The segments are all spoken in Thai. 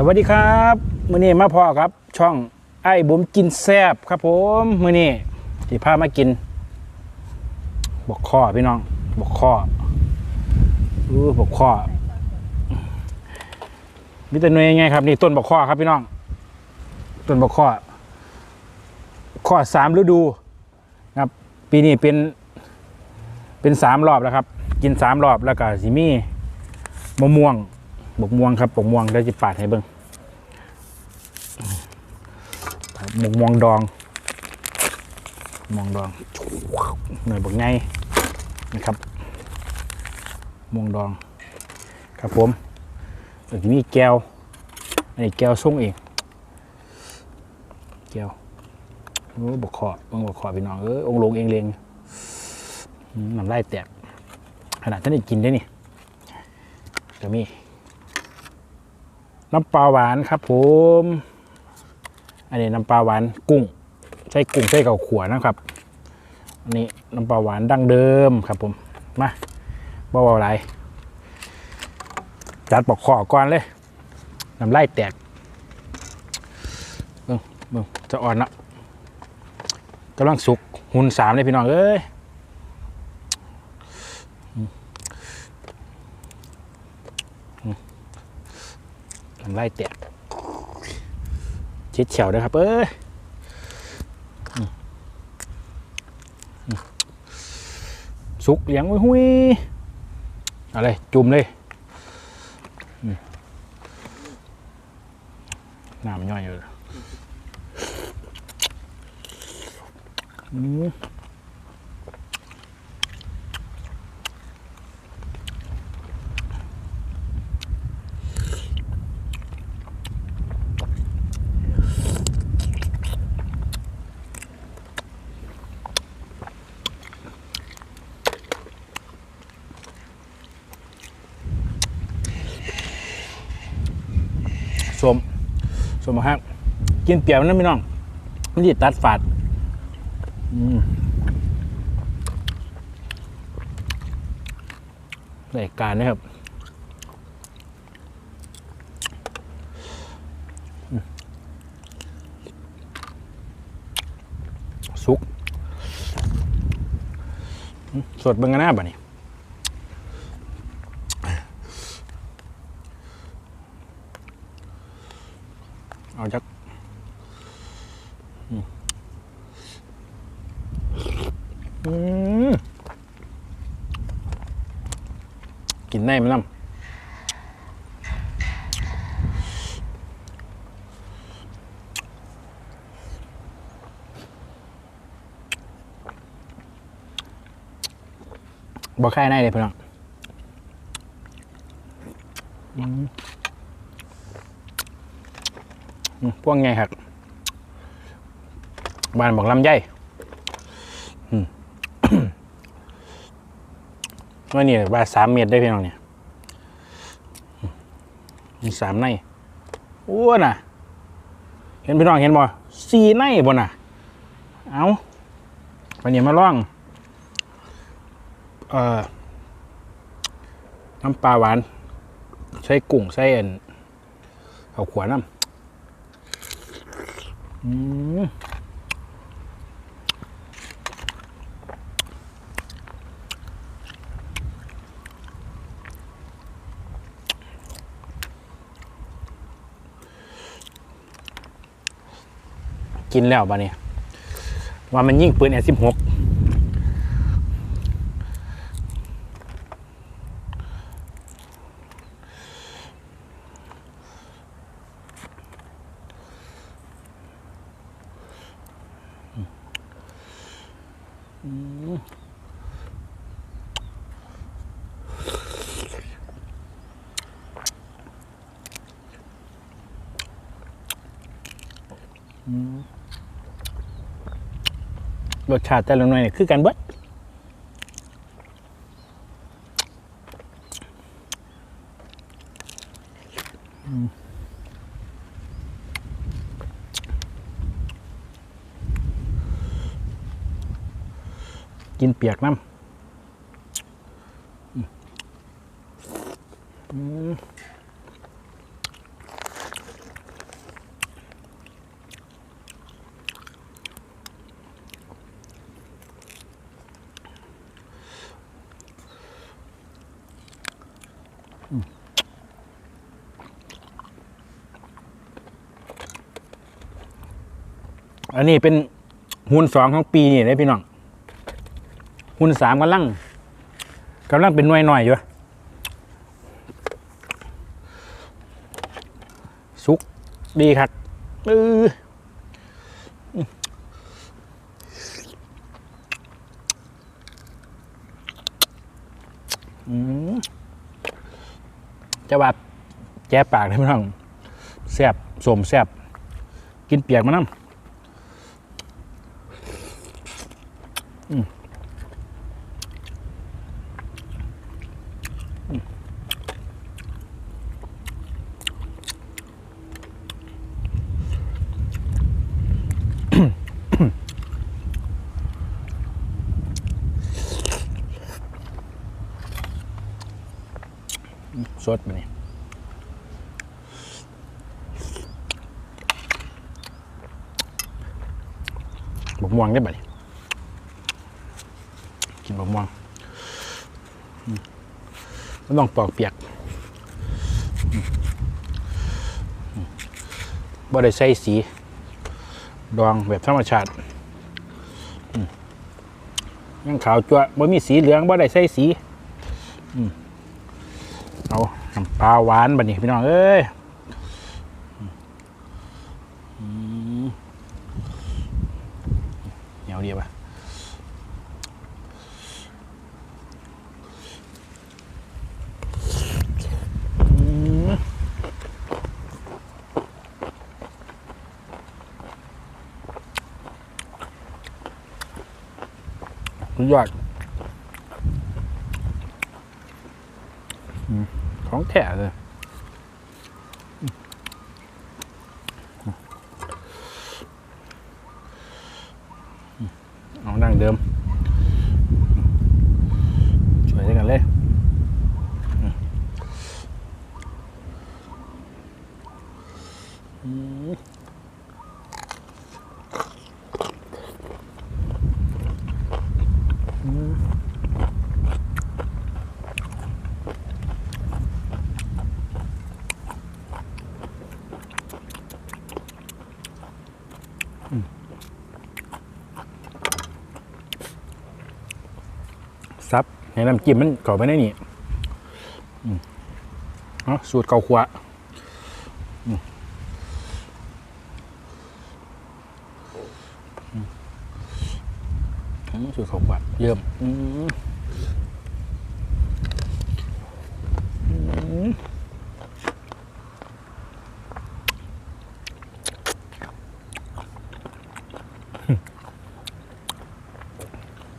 สวัสดีครับมื้อนี้มาพอครับ ช่องไอ้บุ๋มกินแซบครับผมมื้อนี้ที่พามากิน บกข้อพี่น้อง บกข้ออู้บกข้อมีแต่หน่วยยังไงครับ นี่ต้นบกข้อครับพี่น้อง ต้นบกข้อข้อสามฤดูครับ ปีนี้เป็น เป็นสามรอบแล้วครับ กินสามรอบแล้วก็สิมีมะม่วงบกม่วงครับบกม่วงเดี๋ยวจะปาดให้เบิ้งบกม่วงดองม่วงดองหน่อยบกไงนะครับม่วงดองครับผมแล้วมีแก้วอันนี้แก้วส่งเองแก้วโอ้บกขอบบงบกขอพี่น้องเออองลงเองเลง น้ำลายแตกขนาดท่านได้กินได้นี่ก็มีน้ำปลาหวานครับผม อันนี้น้ำปลาหวานกุ้ง ใช้กุ้งใช้เก่าขวนะครับ อันนี้น้ำปลาหวานดั้งเดิมครับผม มาบ่าวอะไรจัดปอกคอก่อนเลย น้ำไล่แตกเบิ่งเบิ่งจะอ่อนละกำลังสุกหุ่นสามเลยพี่น้องเอ้ย ทำไล่แตกชิดเฉียวด้วยครับ เอ้ยสุกเลี้ยงไว้หุยอะไรจุ่มเลยน้ำย่อยอยู่อืม สมสมครับกินเปรียวนะพี่น้องมันจะตัดฝาดอืมรายการนะครับสุกสดเบิ่งกันหน้าบ่เนี่เอาจักอืมอืม กินได้ไหมล่ะบอกใครได้เลยพี่น้องพวกไงครับบ้านบอกลำไยอืมว่านี่บ้านสามเมตรได้เพี่น้องเนี่ย มีสามในอ้วนน่ะ เห็นพี่น้องเห็นบ่สี่ในบ่น่ะ เอาวันนี้มาล่อง เอ่อ น้ำปลาหวาน ใช้กุ้งใช้เอ็นเอาขวาน้ำอืม กินแล้วบ้านี่ว่ามันยิ่งปืนแอสิบหก รสชาติแต่ละหน่วยเนี่ยคือกันเบิดกินเปียกน้ำ อันนี้เป็นหุ่นสองของปีนี่เลยพี่น้องหุ่นสามกำลังกำลังเป็นหน่วยหน่อยอยู่สุกดีครับเอออืมจะว่าแจ้ปากเลยพี่น้องแซบสมแซบกินเปียกมาน้ำ สดมาเนี่ยบก ม่วงได้ป่ะเนี่ยกินบม่วงอืมไม่ต้องปอกเปียกบ่ได้ใส่สี ดองแบบธรรมชาติยังขาวจั่วบ่มีสีเหลืองบ่ได้ใส่สีเอาน้ำปลาหวานบัดนี้พี่น้องเอ้ยเหนียวดีป่ะ สุดยอดของแท้เลยเอาดังเดิมช่วยด้วยกันเลยอืมอืมซับ ให้น้ำจิ้มมันเข้าไปในนี่เอาสูตรเกาขวาสูตรเกาขวาเยี่ยม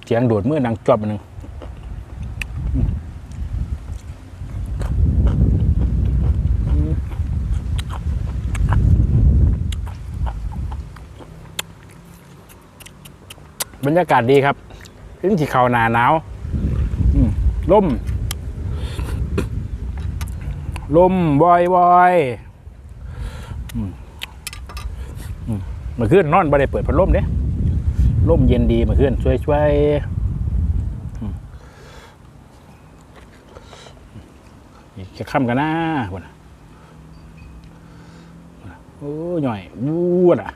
เสียงโดดเมื่อดังจอบหนึ่ง บรรยากาศดีครับถึงที่เขาหนาหนาวอืมล่มลมวอยวอยมอืมเมื่อคืนนอนบ่ได้เปิดพัดลมเด้ลมเย็นดีมื่อคืนช่วยช่วยจะค่ำกันนะวะนะโอ้ยหน่อยวูดอะ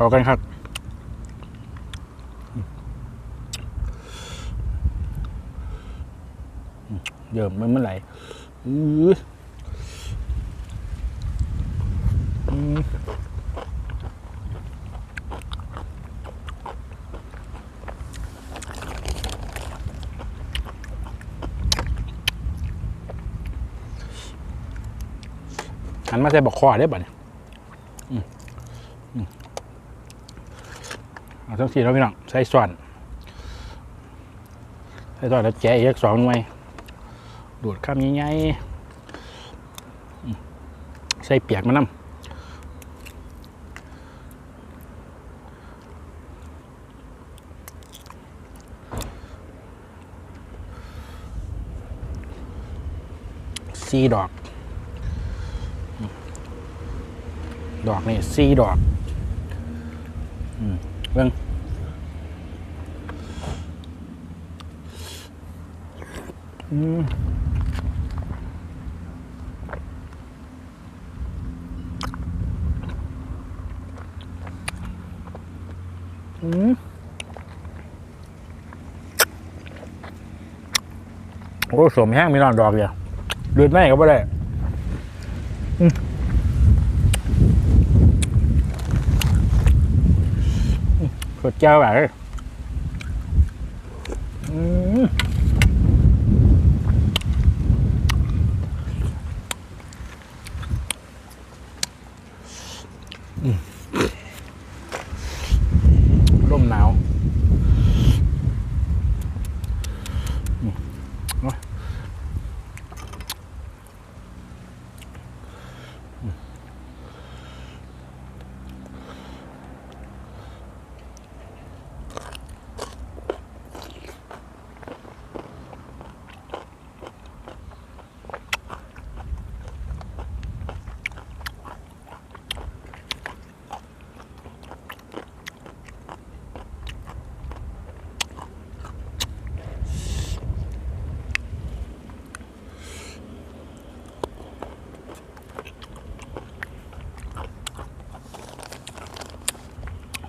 เขากันครับอืมอืมเดี๋ยวมันเมื่อไหร่อื้ออืมหันมาใส่บอกคอได้ป่ะเนี่ย เอาทั้งสี่แล้วพี่น้องใส่ส่วนให้ตอนแล้วแกะอีกสองหน่วยดูดข้ามง่ายๆใส่เปียกมันน้ำสี่ดอก ดอกนี่สี่ดอก อืม เบิ่งอืมอืมโอ้สมแห้งมีนอนดอกเดียวเลือดไหมก็ไม่ได้ ขวดแก้วแบบอืมอืมร่มหนาวอืมโอ้ย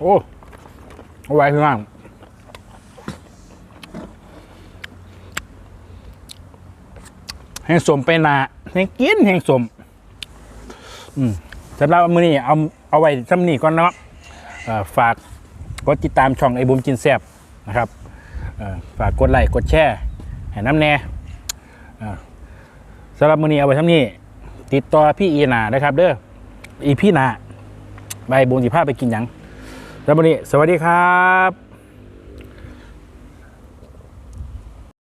โอ้เอาไว้ข้างล่างแห้งสมไปนาแห้งกินแห้งสมอืมสำหรับมือนี้เอาเอาไว้สำนี้ก่อนนะเอ่อฝากกดติดตามช่องไอ้บุมกินแซบนะครับฝากกดไลค์กดแชร์ให้น้ำแน่สำหรับมือนี้เอาไว้สำนี้ติดต่อพี่อีนานะครับ เด้ออีพี่นาใบบุญสิพาพไปกินยัง แล้ววันนี้สวัสดีครับ